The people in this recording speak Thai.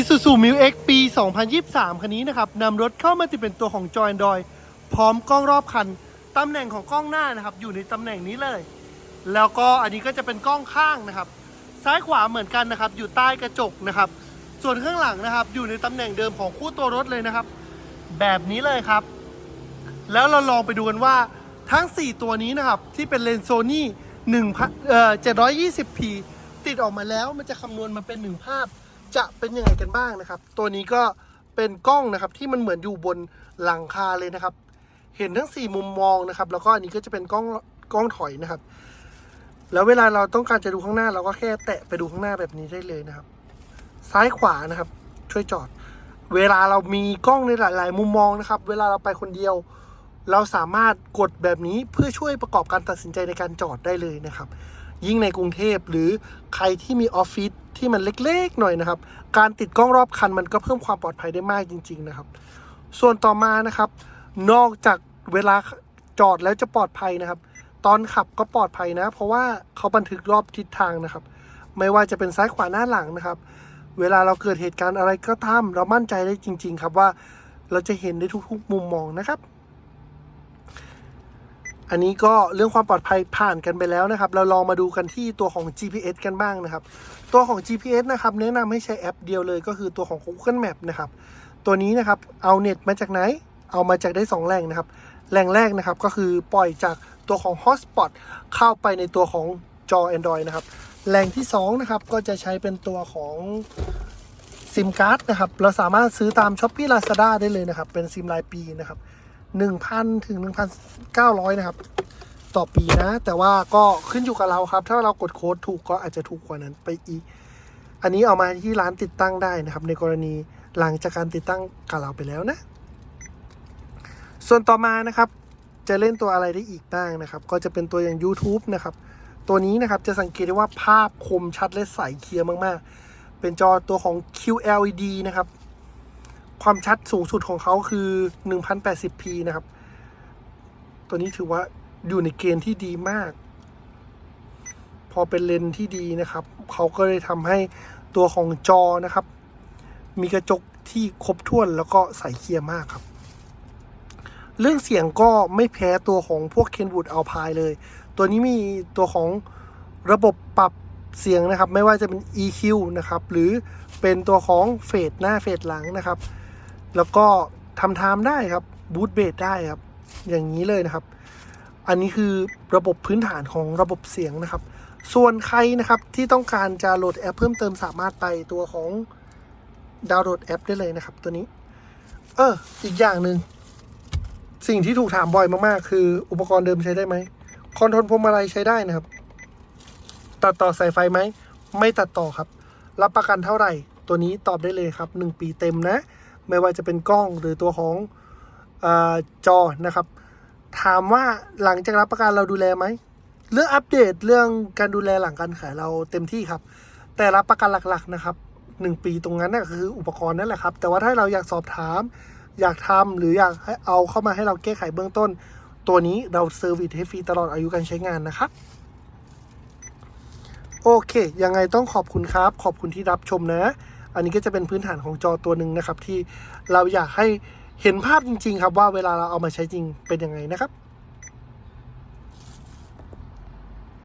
Isuzu m i l X ปี 2023 คันนี้นะครับนำรถเข้ามาติดเป็นตัวของ Joy Android พร้อมกล้องรอบคัน ตำแหน่งของกล้องหน้านะครับ อยู่ในตำแหน่งนี้เลย แล้วก็อันนี้ก็จะเป็นกล้องข้างนะครับ ซ้ายขวาเหมือนกันนะครับ อยู่ใต้กระจกนะครับ ส่วนข้างหลังนะครับ อยู่ในตำแหน่งเดิมของคู่ตัวรถเลยนะครับ แบบนี้เลยครับ แล้วเราลองไปดูกันว่าทั้ง 4 ตัวนี้นะครับ ที่เป็นเลนส์โซนี่1เอ่อ 720p ติดออกมาแล้วมันจะคำนวณมาเป็น 1 ภาพ จะเป็นยังไงกันบ้างนะครับ ตัวนี้ก็เป็นกล้องนะครับที่มันเหมือนอยู่บนหลังคาเลยนะครับ เห็นทั้ง 4 มุมมองนะครับ แล้วก็อันนี้ก็จะเป็นกล้องกล้องถอยนะครับ แล้วเวลาเราต้องการจะดูข้างหน้า เราก็แค่แตะไปดูข้างหน้าแบบนี้ได้เลยนะครับ ซ้ายขวานะครับ ช่วยจอด เวลาเรามีกล้องในหลาย ๆ มุมมองนะครับ เวลาเราไปคนเดียว เราสามารถกดแบบนี้เพื่อช่วยประกอบการตัดสินใจในการจอดได้เลยนะครับ ยิ่งในกรุงเทพหรือใครที่มีออฟฟิศที่มันเล็กๆหน่อยนะครับ การติดกล้องรอบคันมันก็เพิ่มความปลอดภัยได้มากจริง ๆ นะครับ ส่วนต่อมานะครับ นอกจากเวลาจอดแล้วจะปลอดภัยนะครับ ตอนขับก็ปลอดภัยนะ เพราะว่าเขาบันทึกรอบทิศทางนะครับ ไม่ว่าจะเป็นซ้ายขวาหน้าหลังนะครับ เวลาเราเกิดเหตุการณ์อะไรก็ตามเรามั่นใจได้จริง ๆ ครับว่าเราจะเห็นได้ทุกๆ มุมมองนะครับ อันนี้ก็เรื่องความปลอดภัยผ่านกันไปแล้วนะครับ เราลองมาดูกันที่ตัวของ GPS กันบ้างนะครับ ตัวของ GPS นะครับแนะนำให้ใช้แอปเดียวเลยก็คือตัวของ Google Map นะครับ ตัวนี้นะครับเอาเน็ตมาจากไหน เอามาจากได้ 2 แหล่งนะครับ แหล่งแรกนะครับก็คือปล่อยจากตัวของ Hotspot เข้าไปในตัวของจอ Android นะครับ แหล่งที่2นะครับก็จะใช้เป็นตัวของซิมการ์ดนะครับ เราสามารถซื้อตาม s h อ p e e Lazada ได้เลยนะครับ เป็นซิมรายปีนะครับ 1,000 ถึง 1,900 นะครับ ต่อปีนะ แต่ว่าก็ขึ้นอยู่กับเราครับ ถ้าเรากดโค้ดถูกก็อาจจะถูกกว่านั้นไปอีก อันนี้เอามาที่ร้านติดตั้งได้นะครับ ในกรณีหลังจากการติดตั้งกับเราไปแล้วนะ ส่วนต่อมานะครับ จะเล่นตัวอะไรได้อีกบ้างนะครับ ก็จะเป็นตัวอย่าง YouTube นะครับ ตัวนี้นะครับจะสังเกตได้ว่าภาพคมชัดและใสเคลียร์มากๆ เป็นจอตัวของ QLED นะครับ ความชัดสูงสุดของเขาคือ 1080p นะครับ ตัวนี้ถือว่าอยู่ในเกณฑ์ที่ดีมาก พอเป็นเลนที่ดีนะครับ เขาก็เลยทำให้ตัวของจอนะครับ มีกระจกที่ครบถ้วนแล้วก็ใสเคลียร์มากครับ เรื่องเสียงก็ไม่แพ้ตัวของพวก Kenwood Alpine เลย ตัวนี้มีตัวของระบบปรับเสียงนะครับ ไม่ว่าจะเป็น EQ นะครับ หรือเป็นตัวของเฟดหน้าเฟดหลังนะครับ แล้วก็ทำไทม์ได้ครับบูตเบสได้ครับ อย่างนี้เลยนะครับ อันนี้คือระบบพื้นฐานของระบบเสียงนะครับ ส่วนใครนะครับที่ต้องการจะโหลดแอปเพิ่มเติมสามารถไปตัวของดาวน์โหลดแอปได้เลยนะครับ ตัวนี้ เอออีกอย่างหนึ่งสิ่งที่ถูกถามบ่อยมากๆ คืออุปกรณ์เดิมใช้ได้ไหมคอนโทรลพวงมาลัยใช้ได้นะครับ ตัดต่อสายไฟไหม ไม่ตัดต่อครับ รับประกันเท่าไหร่ ตัวนี้ตอบได้เลยครับ 1 ปีเต็มนะ ไม่ว่าจะเป็นกล้องหรือตัวของอจอนะครับ ถามว่าหลังจากรับประกันเราดูแลไหมเรื่องอัปเดตเรื่องการดูแลหลังการขายเราเต็มที่ครับ แต่รับประกันหลักๆนะครับ 1 ปีตรงนั้นนะคืออุปกรณ์นั่นแหละครับ แต่ว่าถ้าเราอยากสอบถาม อยากทำหรืออยากให้เอาเข้ามาให้เราแก้ไขเบื้องต้น ตัวนี้เราเซอร์วิสให้ฟรีตลอดอายุการใช้งานนะครับโอเค ยังไงต้องขอบคุณครับ ขอบคุณที่รับชมนะ อันนี้ก็จะเป็นพื้นฐานของจอตัวหนึ่งนะครับ ที่เราอยากให้เห็นภาพจริง ๆ ครับว่าเวลาเราเอามาใช้จริงเป็นยังไงนะครับ